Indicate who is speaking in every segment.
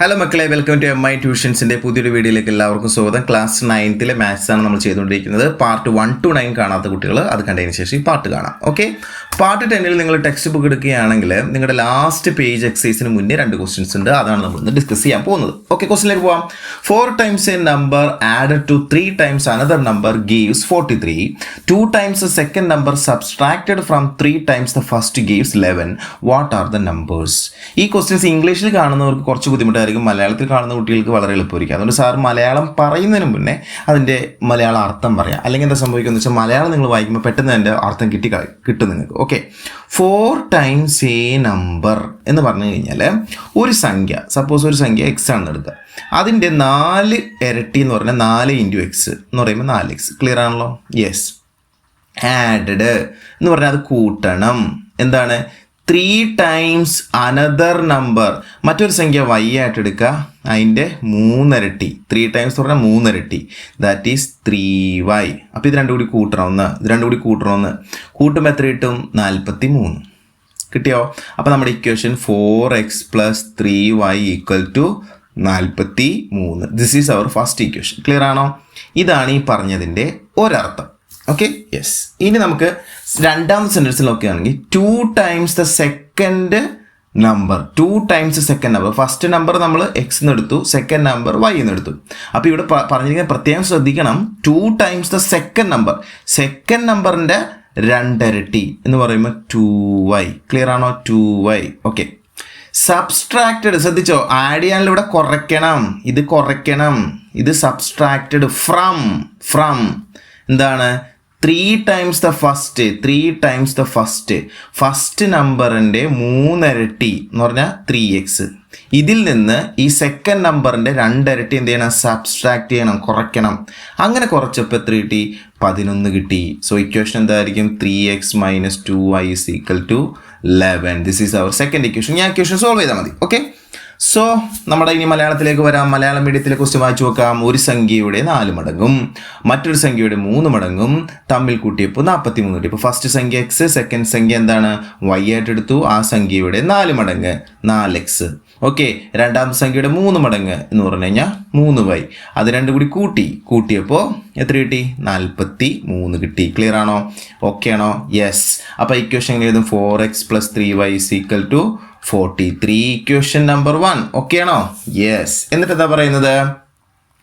Speaker 1: Hello മക്കളെ welcome to M I ട്യൂഷൻസിന്റെ പുതിയൊരു വീഡിയോയിലേക്ക് എല്ലാവർക്കും സ്വാഗതം. ക്ലാസ് നയൻത്തിലെ ആണ് നമ്മൾ ചെയ്തുകൊണ്ടിരിക്കുന്നത്. പാർട്ട് വൺ ടു നയൻ കാണാത്ത കുട്ടികൾ അത് കണ്ടതിന് ശേഷം ഈ പാർട്ട് കാണാം. ഓക്കെ പാർട്ട് ടെന്നിൽ നിങ്ങൾ ടെക്സ്റ്റ് ബുക്ക് എടുക്കുകയാണെങ്കിൽ നിങ്ങളുടെ ലാസ്റ്റ് പേജ് എക്സസൈസിന് മുന്നേ രണ്ട് ക്വസ്റ്റ്യൻസ് ഉണ്ട്. അതാണ് നമ്മൾ ഇന്ന് ഡിസ്കസ് ചെയ്യാൻ പോകുന്നത്. ഓക്കെ ക്വസ്റ്റിലേക്ക് പോവാം. Four times a number add to three times another number gives forty three two times second number subtracted from three times the first gives eleven what are the numbers ഈ questions ഇംഗ്ലീഷിൽ കാണുന്നവർക്ക് കുറച്ച് ബുദ്ധിമുട്ടായിരിക്കും മലയാളത്തിൽ കാണുന്ന കുട്ടികൾക്ക് വളരെ എളുപ്പമായിരിക്കും. അതുകൊണ്ട് സാർ മലയാളം പറയുന്നതിന് മുന്നേ അതിന്റെ മലയാള അർത്ഥം പറയാം. അല്ലെങ്കിൽ എന്താ സംഭവിക്കുന്നത് വെച്ചാൽ മലയാളം നിങ്ങൾ വായിക്കുമ്പോൾ പെട്ടെന്ന് അതിന്റെ അർത്ഥം കിട്ടി കിട്ടും നിങ്ങൾക്ക്. Okay four times a number എന്ന് പറഞ്ഞു കഴിഞ്ഞാൽ ഒരു സംഖ്യ. സപ്പോസ് ഒരു സംഖ്യ എക്സ് ആണെന്ന് എടുക്കുക. അതിന്റെ നാല് ഇരട്ടി എന്ന് പറഞ്ഞാൽ നാല് ഇന്റു എക്സ് എന്ന് പറയുമ്പോൾ നാല് എക്സ് ക്ലിയർ ആണല്ലോ? യെസ് ആഡഡ് എന്ന് പറഞ്ഞാൽ അത് കൂട്ടണം. എന്താണ്? ത്രീ ടൈംസ് അനദർ നമ്പർ മറ്റൊരു സംഖ്യ വൈ ആയിട്ട് എടുക്കുക. അതിന്റെ മൂന്നരട്ടി. ത്രീ ടൈംസ് പറഞ്ഞാൽ മൂന്നരട്ടി. ദാറ്റ് ഈസ് ത്രീ വൈ അപ്പോൾ ഇത് രണ്ടും കൂടി കൂട്ടണം ഒന്ന് ഇത് രണ്ടും കൂടി കൂട്ടണം ഒന്ന് കൂട്ടുമ്പോൾ എത്ര കിട്ടും? നാൽപ്പത്തി മൂന്ന് കിട്ടിയോ? അപ്പോൾ നമ്മുടെ equation four X plus three Y equal to നാൽപ്പത്തി മൂന്ന് this is our first equation clear ആണോ? ഇതാണ് ഈ പറഞ്ഞതിന്റെ ഒരർത്ഥം. ഓക്കെ യെസ് ഇനി നമുക്ക് രണ്ടാമത്തെ സെന്റൻസിൽ നോക്കുകയാണെങ്കിൽ two times the second number two times second number first number നമ്മൾ എക്സ് എന്ന് എടുത്തു സെക്കൻഡ് നമ്പർ വൈ എന്ന് എടുത്തു. അപ്പോൾ ഇവിടെ പറഞ്ഞിരിക്കാൻ പ്രത്യേകം ശ്രദ്ധിക്കണം. Two times the second number second നമ്പറിന്റെ രണ്ടരട്ടി എന്ന് പറയുമ്പോൾ ടു വൈ ക്ലിയർ ആണോ? ടു വൈ ഓക്കെ സബ്സ്ട്രാക്റ്റഡ് ശ്രദ്ധിച്ചോ? ആഡ് ചെയ്യാനുള്ള ഇവിടെ കുറയ്ക്കണം. ഇത് കുറയ്ക്കണം. ഇത് സബ്സ്ട്രാക്റ്റഡ് ഫ്രം ഫ്രം എന്താണ്? Three times the first three times the first first നമ്പറിന്റെ മൂന്നരട്ടി എന്ന് പറഞ്ഞാൽ ത്രീ എക്സ് ഇതിൽ നിന്ന് ഈ സെക്കൻഡ് നമ്പറിന്റെ രണ്ടരട്ടി എന്ത് ചെയ്യണം? സബ്സ്ട്രാക്ട് ചെയ്യണം കുറയ്ക്കണം. അങ്ങനെ കുറച്ചപ്പോൾ എത്ര കിട്ടി? പതിനൊന്ന് കിട്ടി. സോ ഇക്വേഷൻ എന്തായിരിക്കും? Three x minus two y is equal to eleven this is our second equation ഞാൻ ഇക്വേഷൻ സോൾവ് ചെയ്താൽ മതി. ഓക്കെ സോ നമ്മുടെ ഇനി മലയാളത്തിലേക്ക് വരാം. മലയാളം മീഡിയത്തിലെ ക്വസ്റ്റ്യൻ വായിച്ചു നോക്കാം. ഒരു സംഖ്യയുടെ നാല് മടങ്ങും. മറ്റൊരു സംഖ്യയുടെ മൂന്ന് മടങ്ങും. തമ്മിൽ കൂട്ടിയപ്പോൾ നാൽപ്പത്തി മൂന്ന് കിട്ടി. ഇപ്പോൾ ഫസ്റ്റ് സംഖ്യ എക്സ് സെക്കൻഡ് സംഖ്യ എന്താണ്? വൈ ആയിട്ട് എടുത്തു. ആ സംഖ്യയുടെ നാല് മടങ്ങ്. നാല് എക്സ് ഓക്കെ രണ്ടാമത്തെ സംഖ്യയുടെ മൂന്ന് മടങ്ങ് എന്ന് പറഞ്ഞു കഴിഞ്ഞാൽ മൂന്ന് വൈ അത് രണ്ടും കൂടി കൂട്ടി. കൂട്ടിയപ്പോൾ എത്ര കിട്ടി? നാൽപ്പത്തി മൂന്ന് കിട്ടി. ക്ലിയർ ആണോ? ഓക്കെ ആണോ? യെസ് അപ്പോൾ ഇക്വേഷൻ എഴുതും. Four x plus three y equal to forty three question number one okay ആണോ? യെസ് എന്നിട്ട് എന്താ പറയുന്നത്?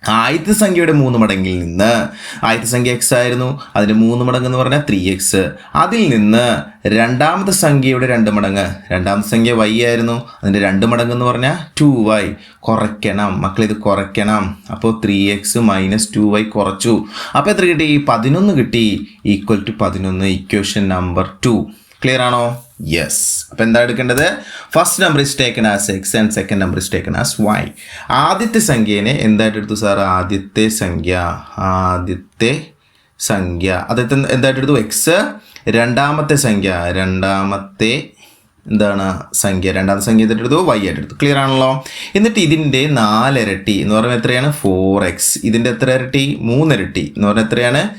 Speaker 1: ആദ്യത്തെ സംഖ്യയുടെ മൂന്ന് മടങ്ങിൽ നിന്ന്. ആദ്യത്തെ സംഖ്യ എക്സ് ആയിരുന്നു. അതിന്റെ മൂന്ന് മടങ്ങ് എന്ന് പറഞ്ഞാൽ ത്രീ എക്സ് അതിൽ നിന്ന് രണ്ടാമത്തെ സംഖ്യയുടെ രണ്ട് മടങ്ങ്. രണ്ടാമത്തെ സംഖ്യ വൈ ആയിരുന്നു. അതിന്റെ രണ്ട് മടങ്ങ് എന്ന് പറഞ്ഞാൽ ടു വൈ കുറയ്ക്കണം. മക്കൾ ഇത് കുറയ്ക്കണം. അപ്പോൾ three x minus two y കുറച്ചു. അപ്പോൾ എത്ര കിട്ടി? പതിനൊന്ന് കിട്ടി. ഈക്വൽ ടു പതിനൊന്ന്. ഇക്വേഷൻ നമ്പർ ടു ക്ലിയർ ആണോ? യെസ് അപ്പോൾ എന്താ എടുക്കേണ്ടത്? First number is taken as x and second number is taken as y ആദ്യത്തെ സംഖ്യേനെ എന്തായിട്ട് എടുത്തു സാർ ആദ്യത്തെ സംഖ്യ. ആദ്യത്തെ സംഖ്യ. അതായത് എന്തായിട്ട് എടുത്തു? എക്സ് രണ്ടാമത്തെ സംഖ്യ. രണ്ടാമത്തെ എന്താണ് സംഖ്യ? രണ്ടാമത്തെ സംഖ്യ എന്തായിട്ട് എടുത്തു? വൈ ആയിട്ട് എടുത്തു. ക്ലിയർ ആണല്ലോ? എന്നിട്ട് ഇതിന്റെ നാലിരട്ടി എന്ന് പറയുമ്പോൾ എത്രയാണ്? ഫോർ എക്സ് ഇതിന്റെ എത്ര ഇരട്ടി? മൂന്നിരട്ടി എന്ന് പറഞ്ഞാൽ എത്രയാണ്?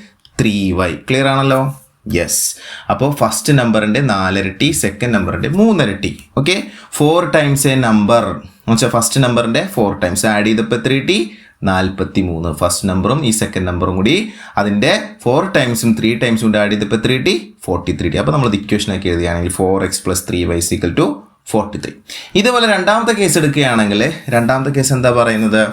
Speaker 1: ത്രീ വൈ ക്ലിയർ ആണല്ലോ? യെസ് അപ്പോൾ ഫസ്റ്റ് നമ്പറിന്റെ നാലിരട്ടി സെക്കൻഡ് നമ്പറിന്റെ മൂന്നിരട്ടി. Okay four times a number എന്ന് വെച്ചാൽ ഫസ്റ്റ് നമ്പറിന്റെ ഫോർ ടൈംസ് ആഡ് ചെയ്തപ്പോൾ എത്ര കിട്ടി നാൽപ്പത്തി മൂന്ന് ഫസ്റ്റ് നമ്പറും ഈ സെക്കൻഡ് നമ്പറും കൂടി അതിന്റെ ഫോർ ടൈംസും ത്രീ ടൈംസും കൂടി ആഡ് ചെയ്തപ്പോൾ എത്ര കിട്ടി ഫോർട്ടി ത്രീ ടി അപ്പോൾ നമ്മൾ ഇക്വേഷനൊക്കെ എഴുതുകയാണെങ്കിൽ four x plus three y equal to forty three ഇതുപോലെ രണ്ടാമത്തെ കേസ് എടുക്കുകയാണെങ്കിൽ രണ്ടാമത്തെ കേസ് എന്താ പറയുന്നത്?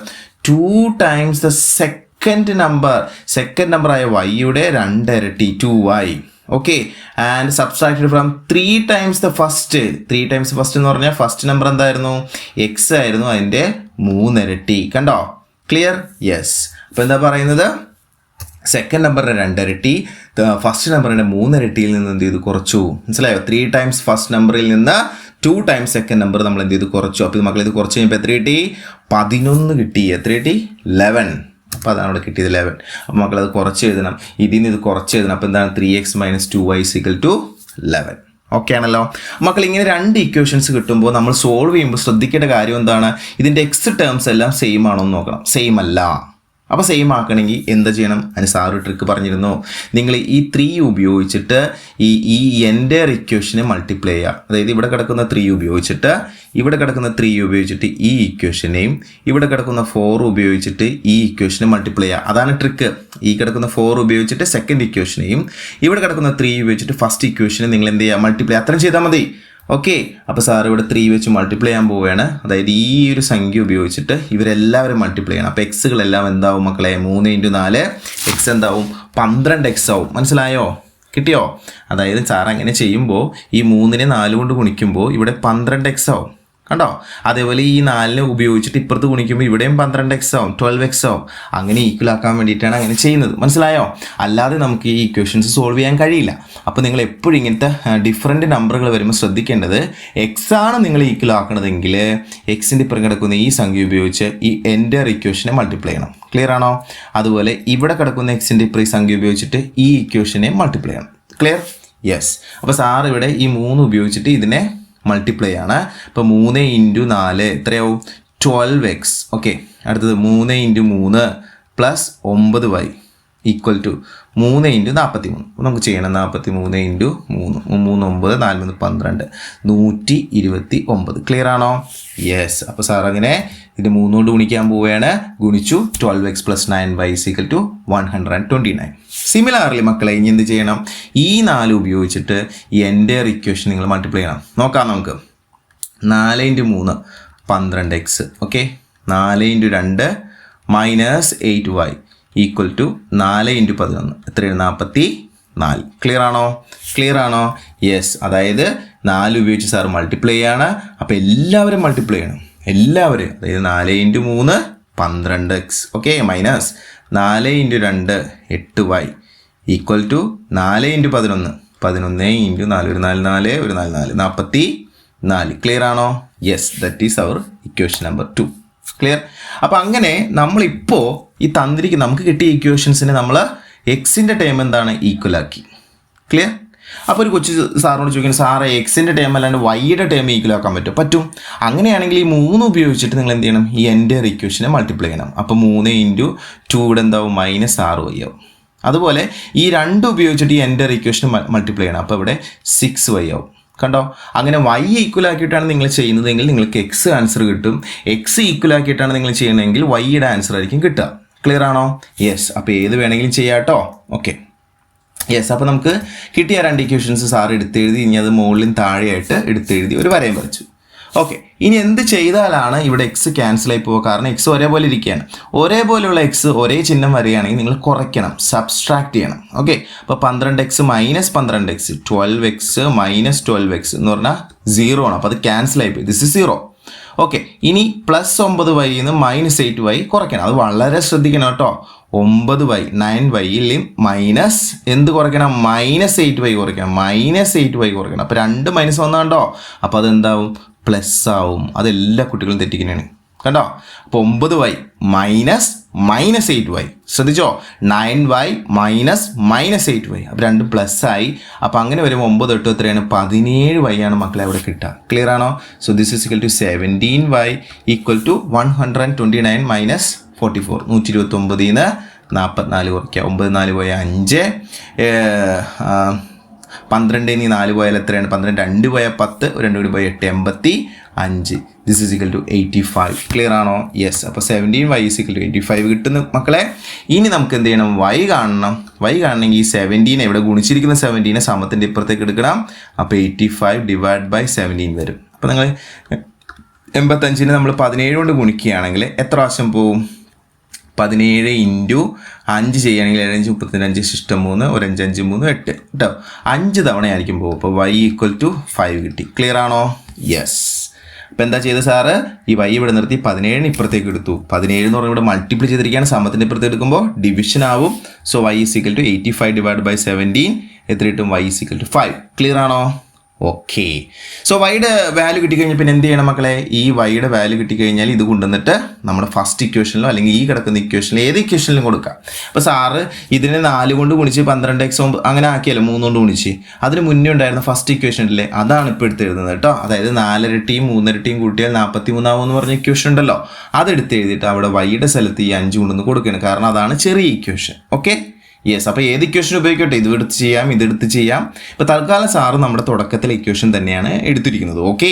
Speaker 1: Two times the second number second നമ്പറായ വൈയുടെ രണ്ടിരട്ടി two y okay and subtracted from three times the first three times first എന്ന് പറഞ്ഞാൽ ഫസ്റ്റ് നമ്പർ എന്തായിരുന്നു? എക്സ് ആയിരുന്നു അതിന്റെ മൂന്നിരട്ടി. കണ്ടോ? ക്ലിയർ യെസ് അപ്പോൾ എന്താ പറയുന്നത്? സെക്കൻഡ് നമ്പറിന്റെ രണ്ടിരട്ടി ഫസ്റ്റ് നമ്പറിന്റെ മൂന്നിരട്ടിയിൽ നിന്ന് എന്ത് ചെയ്തു? കുറച്ചു. മനസ്സിലായോ? ത്രീ ടൈംസ് ഫസ്റ്റ് നമ്പറിൽ നിന്ന് ടു ടൈംസ് സെക്കൻഡ് നമ്പർ നമ്മൾ എന്ത് ചെയ്തു? കുറച്ചു. അപ്പോൾ ഇത് മക്കൾ ഇത് കുറച്ച് കഴിയുമ്പോൾ എത്ര കിട്ടി? പതിനൊന്ന് കിട്ടി. എത്ര കിട്ടി? ലെവൻ അപ്പോൾ അതാണ് അവിടെ കിട്ടിയത് ലെവൻ അപ്പോൾ മക്കൾ അത് കുറച്ച് എഴുതണം. ഇതിൽ നിന്ന് ഇത് കുറച്ച് എഴുതണം. അപ്പോൾ എന്താണ്? Three x minus two y equal to eleven okay ആണല്ലോ? മക്കൾ ഇങ്ങനെ രണ്ട് ഇക്വേഷൻസ് കിട്ടുമ്പോൾ നമ്മൾ സോൾവ് ചെയ്യുമ്പോൾ ശ്രദ്ധിക്കേണ്ട കാര്യം എന്താണ്? ഇതിന്റെ എക്സ് ടേംസ് എല്ലാം സെയിം ആണോ എന്ന് നോക്കണം. സെയിം അല്ല. അപ്പോൾ സെയിം ആക്കണമെങ്കിൽ എന്താ ചെയ്യണം? അതിന് സാറ് ട്രിക്ക് പറഞ്ഞിരുന്നു. നിങ്ങൾ ഈ ത്രീ ഉപയോഗിച്ചിട്ട് ഈ ഈ എന്റെ ഇക്വേഷനെ മൾട്ടിപ്ലൈ ചെയ്യുക. അതായത് ഇവിടെ കിടക്കുന്ന ത്രീ ഉപയോഗിച്ചിട്ട് ഇവിടെ കിടക്കുന്ന ത്രീ ഉപയോഗിച്ചിട്ട് ഈ ഇക്വേഷനെയും ഇവിടെ കിടക്കുന്ന ഫോർ ഉപയോഗിച്ചിട്ട് ഈ ഇക്വേഷനെ മൾട്ടിപ്ലൈ ചെയ്യുക. അതാണ് ട്രിക്ക് ഈ കിടക്കുന്ന ഫോർ ഉപയോഗിച്ചിട്ട് സെക്കൻഡ് ഇക്വേഷനെയും ഇവിടെ കിടക്കുന്ന ത്രീ ഉപയോഗിച്ചിട്ട് ഫസ്റ്റ് ഇക്വേഷനെ നിങ്ങൾ എന്ത് ചെയ്യുക? മൾട്ടിപ്ലൈ അത്രയും ചെയ്താൽ മതി. ഓക്കെ അപ്പോൾ സാർ ഇവിടെ ത്രീ വെച്ച് മൾട്ടിപ്ലൈ ചെയ്യാൻ പോവുകയാണ്. അതായത് ഈ ഒരു സംഖ്യ ഉപയോഗിച്ചിട്ട് ഇവരെല്ലാവരും മൾട്ടിപ്ലൈ ചെയ്യണം. അപ്പോൾ എക്സുകളെല്ലാം എന്താവും മക്കളെ? മൂന്ന് ഇന്റു നാല് എക്സ് എന്താവും? പന്ത്രണ്ട് എക്സ് ആവും. മനസ്സിലായോ? കിട്ടിയോ? അതായത് സാർ അങ്ങനെ ചെയ്യുമ്പോൾ ഈ മൂന്നിനെ നാല് കൊണ്ട് ഗുണിക്കുമ്പോൾ ഇവിടെ പന്ത്രണ്ട് എക്സ് ആവും. കണ്ടോ? അതേപോലെ ഈ നാലിനെ ഉപയോഗിച്ചിട്ട് ഇപ്പുറത്ത് ഗുണിക്കുമ്പോൾ ഇവിടെയും പന്ത്രണ്ട് എക്സ് ആവും ട്വൽവ് എക്സ് ആവും. അങ്ങനെ ഈക്വൽ ആക്കാൻ വേണ്ടിയിട്ടാണ് അങ്ങനെ ചെയ്യുന്നത്. മനസ്സിലായോ? അല്ലാതെ നമുക്ക് ഈ ഇക്വേഷൻസ് സോൾവ് ചെയ്യാൻ കഴിയില്ല. അപ്പോൾ നിങ്ങൾ എപ്പോഴും ഇങ്ങനത്തെ ഡിഫറെന്റ് നമ്പറുകൾ വരുമ്പോൾ ശ്രദ്ധിക്കേണ്ടത് എക്സ് ആണ് നിങ്ങൾ ഈക്വൽ ആക്കണതെങ്കിൽ എക്സിന്റെ ഇപ്പുറം കിടക്കുന്ന ഈ സംഖ്യ ഉപയോഗിച്ച് ഈ എന്റെ ഇക്വേഷനെ മൾട്ടിപ്ലൈ ചെയ്യണം. ക്ലിയർ ആണോ? അതുപോലെ ഇവിടെ കിടക്കുന്ന എക്സിന്റെ ഇപ്പുറം ഈ സംഖ്യ ഉപയോഗിച്ചിട്ട് ഈ ഇക്വേഷനെ മൾട്ടിപ്ലൈ ചെയ്യണം. ക്ലിയർ യെസ് അപ്പോൾ സാർ ഇവിടെ ഈ മൂന്ന് ഉപയോഗിച്ചിട്ട് ഇതിനെ മൾട്ടിപ്ലൈ ആണ്. അപ്പോൾ മൂന്ന് ഇന്റു നാല് എത്രയാവും? ട്വൽവ് എക്സ് ഓക്കെ അടുത്തത് മൂന്ന് ഇന്റു മൂന്ന് പ്ലസ് ഒമ്പത് വൈ ഈക്വൽ ടു മൂന്ന് ഇന്റു നാൽപ്പത്തി മൂന്ന് നമുക്ക് ചെയ്യണം. നാൽപ്പത്തി മൂന്ന് ഇന്റു മൂന്ന്. മൂന്ന് ഒമ്പത് നാല് മൂന്ന് പന്ത്രണ്ട്. നൂറ്റി ഇരുപത്തി ഒമ്പത്. ക്ലിയർ ആണോ? യെസ് അപ്പോൾ സാർ അങ്ങനെ ഇത് മൂന്നുകൊണ്ട് ഗുണിക്കാൻ പോവുകയാണ്. ഗുണിച്ചു twelve x plus nine y equal to one hundred and twenty nine similarly മക്കളെ ഇനി എന്ത് ചെയ്യണം? ഈ നാല് ഉപയോഗിച്ചിട്ട് എന്റെ ഇക്വേഷൻ നിങ്ങൾ മൾട്ടിപ്ലൈ ചെയ്യണം. നോക്കാം നമുക്ക്. നാല് ഇന്റു മൂന്ന് പന്ത്രണ്ട് എക്സ് ഓക്കെ നാല് ഇന്റു രണ്ട് minus eight y equal to നാല് ഇന്റു പതിനൊന്ന്. എത്രയാണ്? നാൽപ്പത്തി നാല് ക്ലിയർ ആണോ? ക്ലിയർ ആണോ? യെസ് അതായത് നാല് ഉപയോഗിച്ച് സാർ മൾട്ടിപ്ലൈ ചെയ്യാണ്. അപ്പോൾ എല്ലാവരും മൾട്ടിപ്ലൈ ചെയ്യണം. എല്ലാവരും അതായത് നാല് ഇന്റു മൂന്ന് പന്ത്രണ്ട് എക്സ് ഓക്കെ മൈനസ് നാല് ഇന്റു രണ്ട് എട്ട് വൈ ഈക്വൽ ടു നാല് ഇന്റു പതിനൊന്ന്. പതിനൊന്ന് ഇന്റു നാല്. ഒരു നാല് നാല് ഒരു നാല് നാല്. നാൽപ്പത്തി നാല് ക്ലിയർ ആണോ? Yes that is our equation number two clear അപ്പോൾ അങ്ങനെ നമ്മളിപ്പോൾ ഈ തന്നിരിക്കുന്ന നമുക്ക് കിട്ടിയ ഇക്വേഷൻസിനെ നമ്മൾ എക്സിന്റെ ടൈം എന്താണ്? ഈക്വൽ ആക്കി. ക്ലിയർ അപ്പോൾ ഒരു കൊച്ചു സാറിനോട് ചോദിക്കുന്നത് സാറേ എക്സിന്റെ ടേം അല്ലാണ്ട് വൈയുടെ ടേം ഈക്വൽ ആക്കാൻ പറ്റും? പറ്റും. അങ്ങനെയാണെങ്കിൽ ഈ മൂന്ന് ഉപയോഗിച്ചിട്ട് നിങ്ങൾ എന്ത് ചെയ്യണം? ഈ എന്റെ ഇക്വേഷനെ മൾട്ടിപ്ലൈ ചെയ്യണം. അപ്പോൾ മൂന്ന് ഇന്റു ടു ഇവിടെ എന്താവും? മൈനസ് ആറ് വൈ ആവും. അതുപോലെ ഈ രണ്ട് ഉപയോഗിച്ചിട്ട് ഈ എന്റെ ഇക്വേഷനെ മൾട്ടിപ്ലൈ ചെയ്യണം. അപ്പോൾ ഇവിടെ സിക്സ് വൈ ആവും. കണ്ടോ? അങ്ങനെ വൈ ഈക്വൽ ആക്കിയിട്ടാണ് നിങ്ങൾ ചെയ്യുന്നതെങ്കിൽ നിങ്ങൾക്ക് എക്സ് ആൻസർ കിട്ടും. എക്സ് ഈക്വൽ ആക്കിയിട്ടാണ് നിങ്ങൾ ചെയ്യണമെങ്കിൽ വൈയുടെ ആൻസർ ആയിരിക്കും കിട്ടുക. ക്ലിയർ ആണോ? യെസ് അപ്പോൾ ഏത് വേണമെങ്കിലും ചെയ്യാം കേട്ടോ. ഓക്കെ യെസ് അപ്പോൾ നമുക്ക് കിട്ടിയ രണ്ട് ഇക്വേഷൻസ് സാർ എടുത്തെഴുതി ഇനി അത് മുകളിലും താഴെയായിട്ട് എടുത്തെഴുതി ഒരു വരയും വരച്ചു. ഓക്കെ ഇനി എന്ത് ചെയ്താലാണ് ഇവിടെ എക്സ് ക്യാൻസൽ ആയി പോകുക കാരണം എക്സ് ഒരേപോലെ ഇരിക്കുകയാണ്. ഒരേപോലെയുള്ള എക്സ് ഒരേ ചിഹ്നം വരികയാണെങ്കിൽ നിങ്ങൾ കുറയ്ക്കണം സബ്സ്ട്രാക്ട് ചെയ്യണം. ഓക്കെ അപ്പോൾ പന്ത്രണ്ട് എക്സ് മൈനസ് പന്ത്രണ്ട് x twelve x minus twelve x എന്ന് പറഞ്ഞാൽ സീറോ ആണ്. അപ്പോൾ അത് ക്യാൻസൽ ആയി പോയി. ദിസ് ഇസ് സീറോ ഓക്കെ ഇനി പ്ലസ് ഒമ്പത് വൈ നിന്ന് മൈനസ് എയ്റ്റ് വൈ കുറയ്ക്കണം. അത് വളരെ ശ്രദ്ധിക്കണം കേട്ടോ. ഒമ്പത് വൈ നയൻ വൈയിൽ മൈനസ് എന്ത് കുറയ്ക്കണം? മൈനസ് എയ്റ്റ് വൈ കുറയ്ക്കണം. മൈനസ് എയ്റ്റ് വൈ കുറയ്ക്കണം. അപ്പോൾ രണ്ട് മൈനസ് വന്നാണ്ടോ അപ്പോൾ അതെന്താവും? പ്ലസ് ആവും. അതെല്ലാ കുട്ടികളും തെറ്റിക്കുന്നതാണ്. കണ്ടോ? അപ്പോൾ ഒമ്പത് y minus minus eight y. ശ്രദ്ധിച്ചോ? Nine y minus minus eight y. അപ്പോൾ രണ്ട് പ്ലസ് ആയി. അപ്പോൾ അങ്ങനെ വരുമ്പോൾ ഒമ്പത് എട്ട് എത്രയാണ്? പതിനേഴ് വൈ ആണ് മക്കളെ അവിടെ കിട്ടുക. ക്ലിയർ ആണോ? So this is equal to seventeen y equal to one hundred and twenty nine minus forty four നൂറ്റി ഇരുപത്തി ഒമ്പതിൽ നിന്ന് നാൽപ്പത്തിനാല് കുറയ്ക്കുക. ഒമ്പത് നാല് പോയ അഞ്ച് പന്ത്രണ്ടിൽ നിന്ന് നാല് പോയാൽ എത്രയാണ്? പന്ത്രണ്ട് രണ്ട് പോയ പത്ത് രണ്ട് കൂടി പോയ എട്ട് എൺപത്തി അഞ്ച്. This is equal to eighty five clear ആണോ? യെസ് അപ്പോൾ seventeen y is equal to eighty five കിട്ടുന്ന മക്കളെ. ഇനി നമുക്ക് എന്ത് ചെയ്യണം? വൈ കാണണം. വൈ കാണണമെങ്കിൽ ഈ സെവന്റീൻ ഇവിടെ ഗുണിച്ചിരിക്കുന്ന സെവന്റീനെ സമത്തിന്റെ ഇപ്പുറത്തേക്ക് എടുക്കണം. അപ്പോൾ eighty five divide by seventeen വരും. അപ്പോൾ നിങ്ങൾ എൺപത്തഞ്ചിന് നമ്മൾ പതിനേഴ് കൊണ്ട് ഗുണിക്കുകയാണെങ്കിൽ എത്ര പ്രാവശ്യം പോവും? പതിനേഴ് ഇന്റു അഞ്ച് ചെയ്യുകയാണെങ്കിൽ ഏഴഞ്ച് മുപ്പത്തിരഞ്ച് ശിഷ്ടം മൂന്ന് ഒരു അഞ്ച് അഞ്ച് മൂന്ന് എട്ട്. കേട്ടോ? അഞ്ച് തവണയായിരിക്കും പോകും. അപ്പോൾ വൈ ഈക്വൽ ടു ഫൈവ് കിട്ടി. ക്ലിയർ ആണോ? യെസ് അപ്പോൾ എന്താ ചെയ്തത് സാറ്? ഈ വൈ ഇവിടെ നിർത്തി പതിനേഴിന് ഇപ്പുറത്തേക്ക് എടുത്തു. പതിനേഴ് എന്ന് പറഞ്ഞാൽ ഇവിടെ മൾട്ടിപ്ലൈ ചെയ്തിരിക്കുകയാണ്. സമത്തിന്റെ ഇപ്പുറത്ത് എടുക്കുമ്പോൾ ഡിവിഷൻ ആവും. So y equal to eighty five divide by seventeen എത്ര കിട്ടും y equal to five clear ആണോ? ഓക്കെ സോ വൈഡ് വാല്യൂ കിട്ടിക്കഴിഞ്ഞാൽ പിന്നെ എന്ത് ചെയ്യണം മക്കളെ? ഈ വൈഡ് വാല്യൂ കിട്ടിക്കഴിഞ്ഞാൽ ഇത് കൊണ്ടുവന്നിട്ട് നമ്മുടെ ഫസ്റ്റ് ഇക്വേഷനിലോ അല്ലെങ്കിൽ ഈ കിടക്കുന്ന ഇക്വേഷനിലോ ഏത് ഇക്വേഷനിലും കൊടുക്കാം. അപ്പോൾ സാറ് ഇതിനെ നാല് കൊണ്ട് ഗുണിച്ച് പന്ത്രണ്ട് എക്സ് ഒമ്പത് അങ്ങനെ ആക്കിയല്ലോ? മൂന്ന് കൊണ്ട് ഗുണിച്ച്. അതിന് മുന്നേ ഉണ്ടായിരുന്ന ഫസ്റ്റ് ഇക്വേഷനിലെ അതാണ് ഇപ്പോൾ എടുത്ത് എഴുതുന്നത് കേട്ടോ. അതായത് നാലരട്ടിയും മൂന്നരട്ടിയും കൂട്ടിയാൽ നാൽപ്പത്തി മൂന്നാവും എന്ന് പറഞ്ഞ ഇക്വേഷൻ ഉണ്ടല്ലോ. അതെടുത്ത് എഴുതിയിട്ട് അവിടെ വൈയുടെ സ്ഥലത്ത് ഈ അഞ്ച് കൊണ്ടുവന്ന് കൊടുക്കുകയാണ്. കാരണം അതാണ് ചെറിയ ഇക്വേഷൻ ഓക്കെ യെസ് അപ്പോൾ ഏത് ഇക്വേഷൻ ഉപയോഗിക്കട്ടെ? ഇത് എടുത്ത് ചെയ്യാം ഇതെടുത്ത് ചെയ്യാം. ഇപ്പോൾ തൽക്കാലം സാറ് നമ്മുടെ തുടക്കത്തിലെ ഇക്വേഷൻ തന്നെയാണ് എടുത്തിരിക്കുന്നത്. ഓക്കെ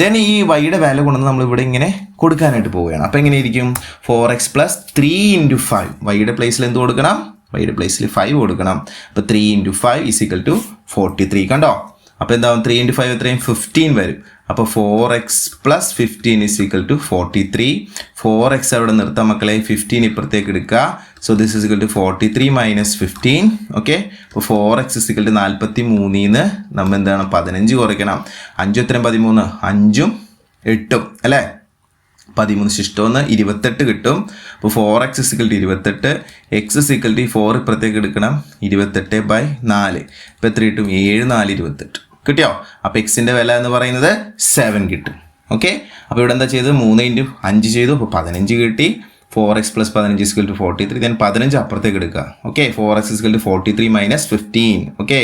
Speaker 1: ദെൻ ഈ വൈയുടെ വാല്യൂ കൊണ്ടുവന്ന് നമ്മൾ ഇവിടെ ഇങ്ങനെ കൊടുക്കാനായിട്ട് പോവുകയാണ്. അപ്പോൾ എങ്ങനെയായിരിക്കും? Four x plus three into five വൈയുടെ പ്ലേസിൽ എന്ത് കൊടുക്കണം? വൈയുടെ പ്ലേസിൽ ഫൈവ് കൊടുക്കണം. അപ്പോൾ three into five is equal to forty three കണ്ടോ? അപ്പോൾ എന്താവും? ത്രീ ഇന്റു ഫൈവ് എത്രയും? ഫിഫ്റ്റീൻ വരും. അപ്പോൾ four x plus fifteen is equal to forty three four x അവിടെ നിർത്താം മക്കളെ. ഫിഫ്റ്റീൻ ഇപ്പുറത്തേക്ക് എടുക്കുക. So this is equal to forty three minus fifteen okay അപ്പോൾ four x is equal to നാൽപ്പത്തി മൂന്നിന്ന് നമ്മൾ എന്താണ് പതിനഞ്ച് കുറയ്ക്കണം. അഞ്ച് എത്രയും? പതിമൂന്ന്. അഞ്ചും എട്ടും അല്ലേ? പതിമൂന്ന് ശിഷ്ടമെന്ന് ഇരുപത്തെട്ട് കിട്ടും. അപ്പോൾ ഫോർ എക്സ് സിക്കൽ ടു ഇരുപത്തെട്ട്. എക്സ് സിക്കൽ ടു ഫോർ ഇപ്പുറത്തേക്ക് എടുക്കണം. ഇരുപത്തെട്ട് ബൈ നാല്. ഇപ്പോൾ എത്ര കിട്ടും? ഏഴ് നാല് ഇരുപത്തെട്ട്. കിട്ടിയോ? അപ്പോൾ എക്സിന്റെ വില എന്ന് പറയുന്നത് സെവൻ കിട്ടും. ഓക്കെ അപ്പോൾ ഇവിടെ എന്താ ചെയ്തത്? മൂന്ന് ഇന്റു അഞ്ച് ചെയ്തു. അപ്പോൾ പതിനഞ്ച് കിട്ടി. ഫോർ എക്സ് പ്ലസ് പതിനഞ്ച് is equal to forty three then പതിനഞ്ച് അപ്പുറത്തേക്ക് എടുക്കുക. Okay four x is equal to forty three minus fifteen okay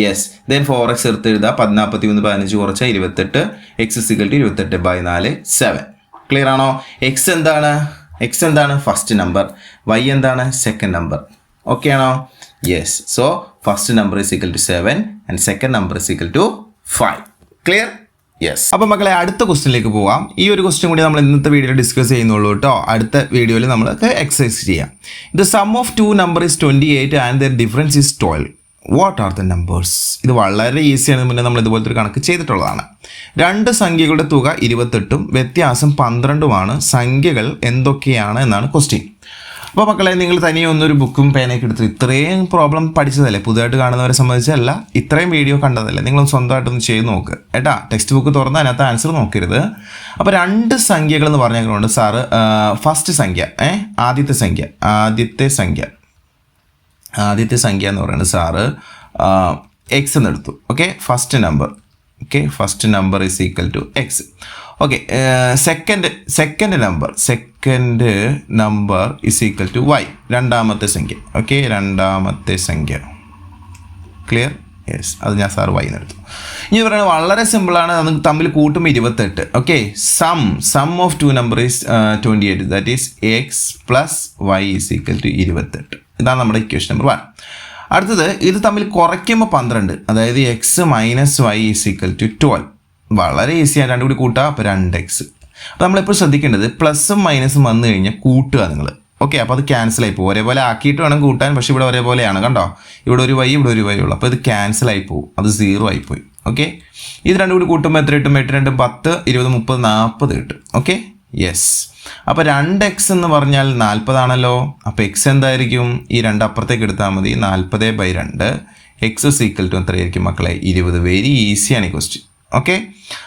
Speaker 1: yes then four x എടുത്ത് എഴുതുക പതിനാൽപ്പത്തി മൂന്ന് പതിനഞ്ച് കുറച്ച് ഇരുപത്തെട്ട്. എക്സ് ഇസ്കൽ ടു ഇരുപത്തെട്ട് ബൈ നാല് സെവൻ ക്ലിയർ ആണോ? എക്സ് എന്താണ്? എക്സ് എന്താണ്? ഫസ്റ്റ് നമ്പർ വൈ എന്താണ്? സെക്കൻഡ് നമ്പർ ഓക്കെ ആണോ? Yes so first number is equal to seven and second number is equal to five clear yes അപ്പോൾ മക്കളെ അടുത്ത ക്വസ്റ്റിനിലേക്ക് പോവാം. ഈ ഒരു ക്വസ്റ്റ്യൻ കൂടി നമ്മൾ ഇന്നത്തെ വീഡിയോയിൽ ഡിസ്കസ് ചെയ്യുന്നുള്ളൂ കേട്ടോ. അടുത്ത വീഡിയോയിൽ നമ്മൾക്ക് എക്സസൈസ് ചെയ്യാം. The sum of two number is twenty eight and their difference is twelve what are the numbers ഇത് വളരെ ഈസിയാണ് മുന്നേ നമ്മൾ ഇതുപോലത്തെ ഒരു കണക്ക് ചെയ്തിട്ടുള്ളതാണ്. രണ്ട് സംഖ്യകളുടെ തുക ഇരുപത്തെട്ടും വ്യത്യാസം പന്ത്രണ്ടുമാണ്. സംഖ്യകൾ എന്തൊക്കെയാണ് എന്നാണ് ക്വസ്റ്റ്യൻ അപ്പോൾ മക്കളെ നിങ്ങൾ തനിയെ ഒന്നൊരു ബുക്കും പേനയൊക്കെ എടുത്ത് ഇത്രയും പ്രോബ്ലം പഠിച്ചതല്ലേ? പുതുതായിട്ട് കാണുന്നവരെ സംബന്ധിച്ചല്ല ഇത്രയും വീഡിയോ കണ്ടതല്ലേ? നിങ്ങളൊന്ന് സ്വന്തമായിട്ടൊന്ന് ചെയ്ത് നോക്ക്. ഏട്ടാ ടെക്സ്റ്റ് ബുക്ക് തുറന്ന് അതിനകത്ത് ആൻസർ നോക്കരുത്. അപ്പോൾ രണ്ട് സംഖ്യകൾ എന്ന് പറഞ്ഞുകൊണ്ട് സാറ് ഫസ്റ്റ് സംഖ്യ ഏ? ആദ്യത്തെ സംഖ്യ ആദ്യത്തെ സംഖ്യ. ആദ്യത്തെ സംഖ്യ എന്ന് പറയുന്നത് സാറ് എക്സ് എന്ന് എടുത്തു. Okay first number okay first number is equal to x okay second second number second number is equal to y രണ്ടാമത്തെ സംഖ്യ. ഓക്കെ രണ്ടാമത്തെ സംഖ്യ. ക്ലിയർ യെസ് അത് ഞാൻ സാർ വൈ എന്ന് എടുത്തു. ഇനി പറയുന്നത് വളരെ സിമ്പിളാണ് നമുക്ക് തമ്മിൽ കൂട്ടുമ്പോൾ ഇരുപത്തെട്ട്. Okay sum sum of two number is twenty eight that is x plus y is equal to ഇരുപത്തെട്ട്. ഇതാണ് നമ്മുടെ ഇക്വേഷൻ നമ്പർ വൺ അടുത്തത് ഇത് തമ്മിൽ കുറയ്ക്കുമ്പോൾ പന്ത്രണ്ട്. അതായത് x minus y is equal to twelve വളരെ ഈസിയാണ് രണ്ടും കൂടി കൂട്ടുക അപ്പോൾ രണ്ട് എക്സ് അപ്പോൾ നമ്മളിപ്പോൾ ശ്രദ്ധിക്കേണ്ടത് പ്ലസും മൈനസും വന്നു കഴിഞ്ഞാൽ കൂട്ടുക നിങ്ങൾ ഓക്കെ അപ്പോൾ അത് ക്യാൻസൽ ആയി പോകും. ഒരേപോലെ ആക്കിയിട്ട് വേണം കൂട്ടാൻ പക്ഷേ ഇവിടെ ഒരേപോലെയാണ് കണ്ടോ? ഇവിടെ ഒരു വൈ ഇവിടെ ഒരു വൈ ഉള്ളൂ. അപ്പോൾ ഇത് ക്യാൻസൽ ആയി പോകും. അത് സീറോ ആയി പോയി. ഓക്കെ ഇത് രണ്ടും കൂടി കൂട്ടുമ്പോൾ എത്ര കിട്ടും? എട്ട് രണ്ടും പത്ത് ഇരുപത് മുപ്പത് നാൽപ്പത് കിട്ടും. ഓക്കെ യെസ് അപ്പോൾ രണ്ട് എക്സ് എന്ന് പറഞ്ഞാൽ നാൽപ്പതാണല്ലോ അപ്പോൾ എക്സ് എന്തായിരിക്കും? ഈ രണ്ട് അപ്പുറത്തേക്ക് എടുത്താൽ മതി. നാൽപ്പത് ബൈ രണ്ട്. എക്സ് സീക്വൽ ടു എത്രയായിരിക്കും മക്കളെ? ഇരുപത്. വെരി ഈസിയാണ് ഈ ക്വസ്റ്റ്യൻ ഓക്കെ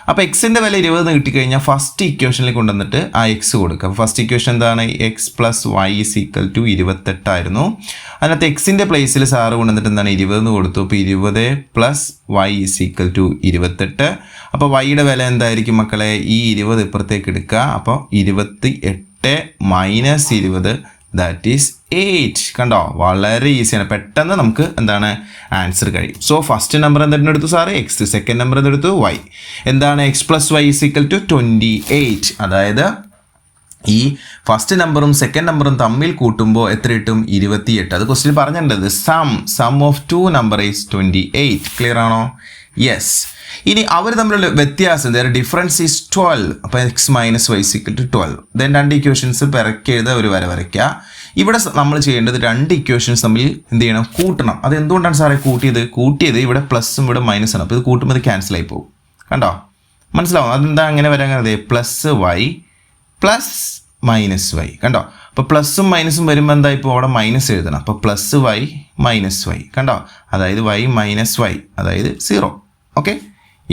Speaker 1: അപ്പോൾ എക്സിന്റെ വില ഇരുപത് എന്ന് കിട്ടിക്കഴിഞ്ഞാൽ ഫസ്റ്റ് ഇക്വേഷനിൽ കൊണ്ടുവന്നിട്ട് ആ എക്സ് കൊടുക്കുക ഫസ്റ്റ് ഇക്വേഷൻ എന്താണ്? X plus y is equal to ഇരുപത്തെട്ടായിരുന്നു അതിനകത്ത് എക്സിന്റെ പ്ലേസിൽ സാറ് കൊണ്ടുവന്നിട്ട് എന്താണ്? ഇരുപതെന്ന് കൊടുത്തു. അപ്പോൾ ഇരുപത് plus y is equal to ഇരുപത്തെട്ട്. അപ്പോൾ വൈയുടെ വില എന്തായിരിക്കും മക്കളെ? ഈ ഇരുപത് ഇപ്പുറത്തേക്ക് എടുക്കുക. അപ്പോൾ ഇരുപത്തി എട്ട് മൈനസ് ഇരുപത് ദാറ്റ് ഈസ് എയ്റ്റ് കണ്ടോ? വളരെ ഈസിയാണ് പെട്ടെന്ന് നമുക്ക് എന്താണ് ആൻസർ കഴിയും. സോ ഫസ്റ്റ് നമ്പർ എന്തെങ്കിലും എടുത്തു സാറ്? എക്സ് സെക്കൻഡ് നമ്പർ എന്തെടുത്തു വൈ എന്താണ് x plus y is equal to twenty eight അതായത് ഈ ഫസ്റ്റ് നമ്പറും സെക്കൻഡ് നമ്പറും തമ്മിൽ കൂട്ടുമ്പോൾ എത്ര കിട്ടും? ഇരുപത്തിയെട്ട്. അത് ക്വസ്റ്റിൽ പറഞ്ഞിട്ടുണ്ട്. Sum sum of two number is twenty eight clear ആണോ? യെസ് ഇനി അവർ തമ്മിലുള്ള വ്യത്യാസം ദർ ഡിഫറൻസ് ഈസ് ട്വൽവ് അപ്പോൾ x minus y equal to twelve then രണ്ട് ഇക്വേഷൻസ് പിറക്കി എഴുതുക ഒരു വര വരയ്ക്കുക ഇവിടെ നമ്മൾ ചെയ്യേണ്ടത് രണ്ട് ഇക്വേഷൻസ് തമ്മിൽ എന്ത് ചെയ്യണം? കൂട്ടണം. അത് എന്തുകൊണ്ടാണ് സാറേ കൂട്ടിയത്? കൂട്ടിയത് ഇവിടെ പ്ലസ്സും ഇവിടെ മൈനസ് ആണ്. അപ്പോൾ ഇത് കൂട്ടുമ്പോൾ ഇത് ക്യാൻസൽ ആയി പോകും. കണ്ടോ? മനസ്സിലാവും അതെന്താ അങ്ങനെ വരാൻ അതെ plus y plus minus y കണ്ടോ? അപ്പോൾ പ്ലസ്സും മൈനസും വരുമ്പോൾ എന്താ ഇപ്പോൾ അവിടെ മൈനസ് എഴുതണം. അപ്പോൾ പ്ലസ് വൈ മൈനസ് വൈ കണ്ടോ? അതായത് വൈ മൈനസ് വൈ അതായത് സീറോ ഓക്കെ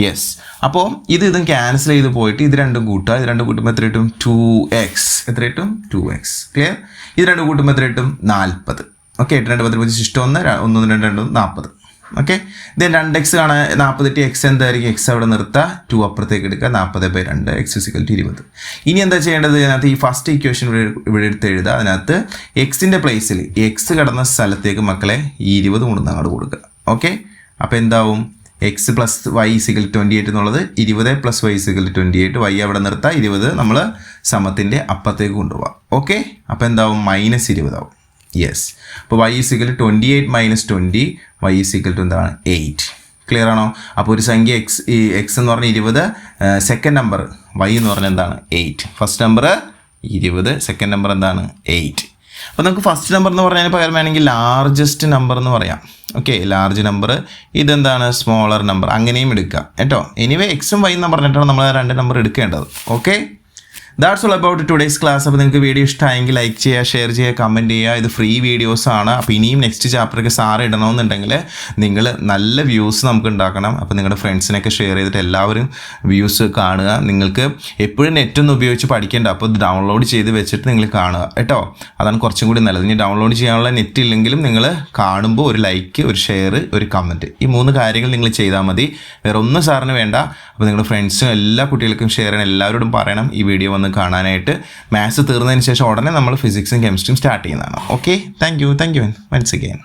Speaker 1: യെസ് അപ്പോൾ ഇത് ഇതും ക്യാൻസൽ ചെയ്ത് പോയിട്ട് ഇത് രണ്ടും കൂട്ടുക. ഇത് രണ്ടും കൂട്ടുമ്പോൾ എത്ര കിട്ടും? ടു എക്സ് എത്ര കിട്ടും? ടു എക്സ് ക്ലിയർ ഇത് രണ്ടും കൂട്ടുമ്പോൾ എത്ര കിട്ടും? നാൽപ്പത് ഓക്കെ എട്ട് രണ്ട് പത്ത് പതിനഞ്ച് ശിഷ്ടം ഒന്ന് ഒന്ന് രണ്ട് രണ്ട് നാൽപ്പത് ഓക്കെ ദെൻ രണ്ട് എക്സ് കാണാൻ നാൽപ്പത്തെട്ട് എക്സ് എന്തായിരിക്കും? എക്സ് അവിടെ നിർത്തുക ടു അപ്പുറത്തേക്ക് എടുക്കുക. നാൽപ്പത് ബൈ രണ്ട് എക്സ് ഫിസിക്കൽ ടു ഇരുപത്. ഇനി എന്താ ചെയ്യേണ്ടത്? ഇതിനകത്ത് ഈ ഫസ്റ്റ് ഇക്വേഷൻ ഇവിടെ ഇവിടെ എടുത്ത് എഴുതുക. അതിനകത്ത് എക്സിന്റെ പ്ലേസിൽ എക്സ് കടന്ന സ്ഥലത്തേക്ക് മക്കളെ ഇരുപത് കൊണ്ടുവന്ന് അങ്ങോട്ട് കൊടുക്കുക. ഓക്കെ അപ്പോൾ എന്താവും? X plus y equal twenty eight എന്നുള്ളത് ഇരുപത് plus y equal twenty eight y അവിടെ നിർത്താം ഇരുപത് നമ്മൾ സമത്തിന്റെ അപ്പത്തേക്ക് കൊണ്ടുപോകാം ഓക്കെ അപ്പോൾ എന്താവും? മൈനസ് ഇരുപതാവും യെസ് അപ്പോൾ y equal twenty eight minus twenty y equal to എന്താണ്? എയ്റ്റ് ക്ലിയർ ആണോ? അപ്പോൾ ഒരു സംഖ്യ എക്സ് ഈ എക്സ് എന്ന് പറഞ്ഞാൽ ഇരുപത് സെക്കൻഡ് നമ്പർ വൈ എന്ന് പറഞ്ഞാൽ എന്താണ്? എയ്റ്റ് ഫസ്റ്റ് നമ്പർ ഇരുപത്. സെക്കൻഡ് നമ്പർ എന്താണ്? എയ്റ്റ് അപ്പോൾ നമുക്ക് ഫസ്റ്റ് നമ്പർ എന്ന് പറഞ്ഞതിന് പകരം വേണമെങ്കിൽ ലാർജസ്റ്റ് നമ്പർ എന്ന് പറയാം. ഓക്കെ ലാർജ് നമ്പർ ഇതെന്താണ്? സ്മോളർ നമ്പർ അങ്ങനെയും എടുക്കാം. കേട്ടോ? എനിവേ എക്സും വൈ എന്ന് പറഞ്ഞിട്ടാണ് നമ്മൾ രണ്ട് നമ്പർ എടുക്കേണ്ടത്. Okay that's all about today's class അപ്പോൾ നിങ്ങൾക്ക് വീഡിയോ ഇഷ്ടമായെങ്കിൽ ലൈക്ക് ചെയ്യുക ഷെയർ ചെയ്യുക കമന്റ് ചെയ്യുക. ഇത് ഫ്രീ വീഡിയോസ് ആണ്. അപ്പോൾ ഇനിയും നെക്സ്റ്റ് ചാപ്റ്ററൊക്കെ സാറ് ഇടണമെന്നുണ്ടെങ്കിൽ നിങ്ങൾ നല്ല വ്യൂസ് നമുക്ക് ഉണ്ടാക്കണം. അപ്പോൾ നിങ്ങളുടെ ഫ്രണ്ട്സിനൊക്കെ ഷെയർ ചെയ്തിട്ട് എല്ലാവരും വ്യൂസ് കാണുക. നിങ്ങൾക്ക് എപ്പോഴും നെറ്റ് നെറ്റൊന്നും ഉപയോഗിച്ച് പഠിക്കേണ്ട. അപ്പോൾ ഇത് ഡൗൺലോഡ് ചെയ്ത് വെച്ചിട്ട് നിങ്ങൾ കാണുക. കേട്ടോ? അതാണ് കുറച്ചും കൂടി നല്ലത്. ഇനി ഡൗൺലോഡ് ചെയ്യാനുള്ള നെറ്റ് ഇല്ലെങ്കിലും നിങ്ങൾ കാണുമ്പോൾ ഒരു ലൈക്ക് ഒരു ഷെയർ ഒരു കമന്റ് ഈ മൂന്ന് കാര്യങ്ങൾ നിങ്ങൾ ചെയ്താൽ മതി. വേറെ ഒന്നും സാറിന് വേണ്ട. അപ്പോൾ നിങ്ങളുടെ ഫ്രണ്ട്സും എല്ലാ കുട്ടികൾക്കും ഷെയർ ചെയ്യണം എല്ലാവരോടും പറയണം ഈ വീഡിയോ വന്ന് കാണാനായിട്ട്. മാത്സ് തീർന്നതിന് ശേഷം ഉടനെ നമ്മൾ ഫിസിക്സും കെമിസ്ട്രിയും സ്റ്റാർട്ട് ചെയ്യുന്നതാണ്. Okay thank you thank you once again